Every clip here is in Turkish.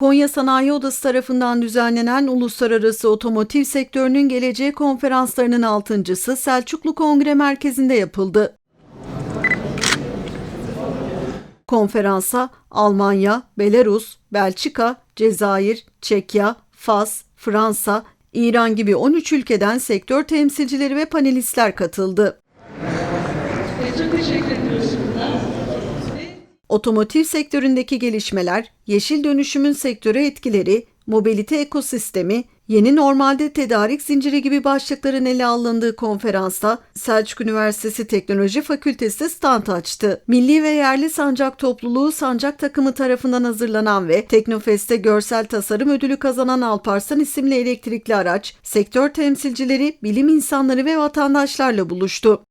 Konya Sanayi Odası tarafından düzenlenen Uluslararası Otomotiv Sektörünün Geleceği konferanslarının altıncısı Selçuklu Kongre Merkezi'nde yapıldı. Konferansa Almanya, Belarus, Belçika, Cezayir, Çekya, Fas, Fransa, İran gibi 13 ülkeden sektör temsilcileri ve panelistler katıldı. Teşekkür ediyoruz. Otomotiv sektöründeki gelişmeler, yeşil dönüşümün sektöre etkileri, mobilite ekosistemi, yeni normalde tedarik zinciri gibi başlıkların ele alındığı konferansta Selçuk Üniversitesi Teknoloji Fakültesi stand açtı. Milli ve yerli sancak topluluğu sancak takımı tarafından hazırlanan ve Teknofest'te görsel tasarım ödülü kazanan Alparslan isimli elektrikli araç, sektör temsilcileri, bilim insanları ve vatandaşlarla buluştu.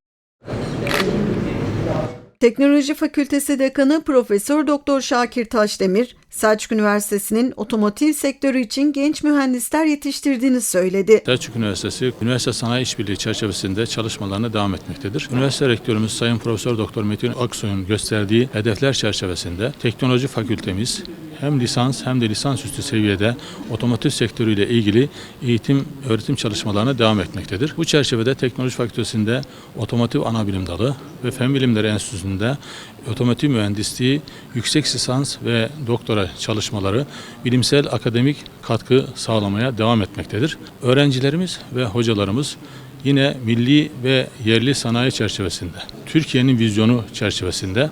Teknoloji Fakültesi Dekanı Profesör Doktor Şakir Taşdemir, Selçuk Üniversitesi'nin otomotiv sektörü için genç mühendisler yetiştirdiğini söyledi. Selçuk Üniversitesi, üniversite sanayi işbirliği çerçevesinde çalışmalarına devam etmektedir. Üniversite rektörümüz Sayın Profesör Doktor Metin Aksoy'un gösterdiği hedefler çerçevesinde teknoloji fakültemiz hem lisans hem de lisansüstü seviyede otomotiv sektörüyle ilgili eğitim, öğretim çalışmalarına devam etmektedir. Bu çerçevede Teknoloji Fakültesi'nde Otomotiv Anabilim Dalı ve Fen Bilimleri Enstitüsü'nde otomotiv mühendisliği, yüksek lisans ve doktora çalışmaları bilimsel akademik katkı sağlamaya devam etmektedir. Öğrencilerimiz ve hocalarımız yine milli ve yerli sanayi çerçevesinde, Türkiye'nin vizyonu çerçevesinde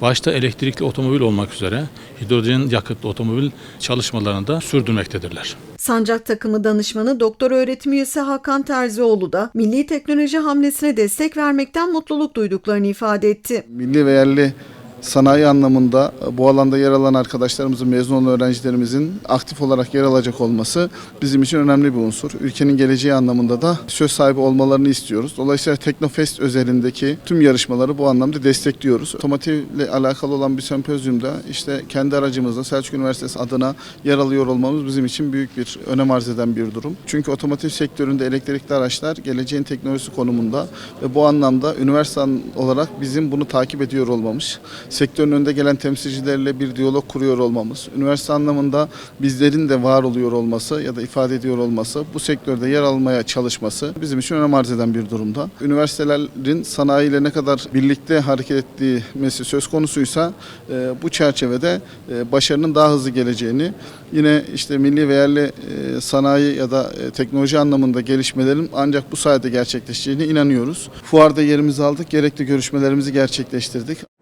başta elektrikli otomobil olmak üzere hidrojen yakıtlı otomobil çalışmalarını da sürdürmektedirler. Sancak takımı danışmanı doktor öğretim üyesi Hakan Terzioğlu da milli teknoloji hamlesine destek vermekten mutluluk duyduklarını ifade etti. milli ve yerli sanayi anlamında bu alanda yer alan arkadaşlarımızın, mezun olan öğrencilerimizin aktif olarak yer alacak olması bizim için önemli bir unsur. Ülkenin geleceği anlamında da söz sahibi olmalarını istiyoruz. Dolayısıyla Teknofest özelindeki tüm yarışmaları bu anlamda destekliyoruz. Otomotivle alakalı olan bir sempozyumda işte kendi aracımızla Selçuk Üniversitesi adına yer alıyor olmamız bizim için büyük bir önem arz eden bir durum. Çünkü otomotiv sektöründe elektrikli araçlar geleceğin teknolojisi konumunda ve bu anlamda üniversite olarak bizim bunu takip ediyor olmamız, sektörün önde gelen temsilcilerle bir diyalog kuruyor olmamız, üniversite anlamında bizlerin de var oluyor olması ya da ifade ediyor olması, bu sektörde yer almaya çalışması bizim için önem arz eden bir durumda. Üniversitelerin sanayiyle ne kadar birlikte hareket ettiği mesele söz konusuysa e, bu çerçevede e, başarının daha hızlı geleceğini, yine işte milli ve yerli e, sanayi ya da teknoloji anlamında gelişmelerin ancak bu sayede gerçekleşeceğine inanıyoruz. Fuarda yerimizi aldık, gerekli görüşmelerimizi gerçekleştirdik.